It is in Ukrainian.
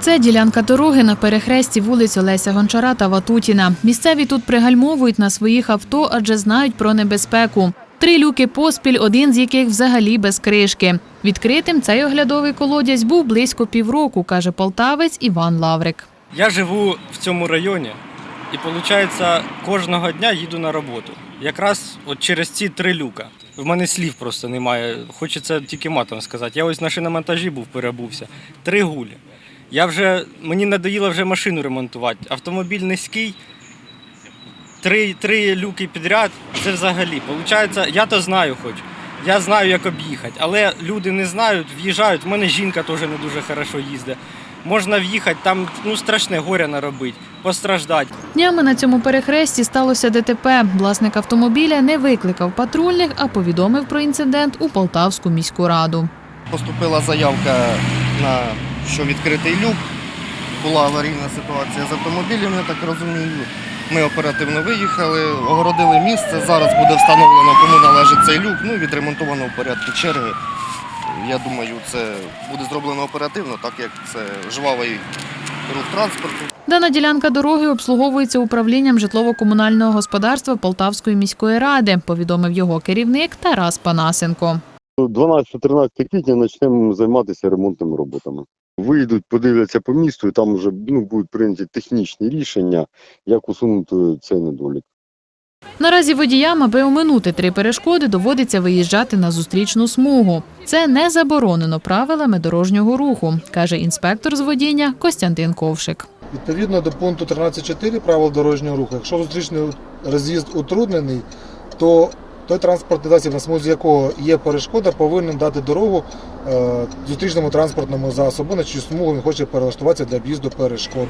Це ділянка дороги на перехресті вулиць Олеся Гончара та Ватутіна. Місцеві тут пригальмовують на своїх авто, адже знають про небезпеку. Три люки поспіль, один з яких взагалі без кришки. Відкритим цей оглядовий колодязь був близько півроку, каже полтавець Іван Лаврик. Я живу в цьому районі і, виходить, кожного дня їду на роботу. Якраз от через ці три люка. В мене слів просто немає. Хочеться тільки матом сказати. Я ось на шиномонтажі був, перебувся. Три гулі. Я вже, мені надоїло вже машину ремонтувати. Автомобіль низький, три, три люки підряд це взагалі. Получається, я то знаю хоч. Я знаю, як об'їхати, але люди не знають, в'їжджають. У мене жінка теж не дуже хорошо їздить. Можна в'їхати, там ну, страшне горя наробити, постраждати. Днями на цьому перехресті сталося ДТП. Власник автомобіля не викликав патрульних, а повідомив про інцидент у Полтавську міську раду. Поступила заявка на що відкритий люк. Була аварійна ситуація з автомобілем, я так розумію. Ми оперативно виїхали, огородили місце. Зараз буде встановлено, кому належить цей люк. Ну, і відремонтовано в порядку черги. Я думаю, це буде зроблено оперативно, так як це жвавий рух транспорту. Дана ділянка дороги обслуговується управлінням житлово-комунального господарства Полтавської міської ради, повідомив його керівник Тарас Панасенко. 12-13 квітня почнемо займатися ремонтними роботами. Вийдуть, подивляться по місту, і там вже ну, будуть прийняті технічні рішення, як усунути цей недолік. Наразі водіям, аби оминути три перешкоди, доводиться виїжджати на зустрічну смугу. Це не заборонено правилами дорожнього руху, каже інспектор з водіння Костянтин Ковшик. Відповідно до пункту 13.4 правил дорожнього руху, якщо зустрічний роз'їзд утруднений, то той транспортний засіб, на смузі якого є перешкода, повинен дати дорогу е, зустрічному транспортному засобу, на чию смугу він хоче перелаштуватися для об'їзду перешкоди.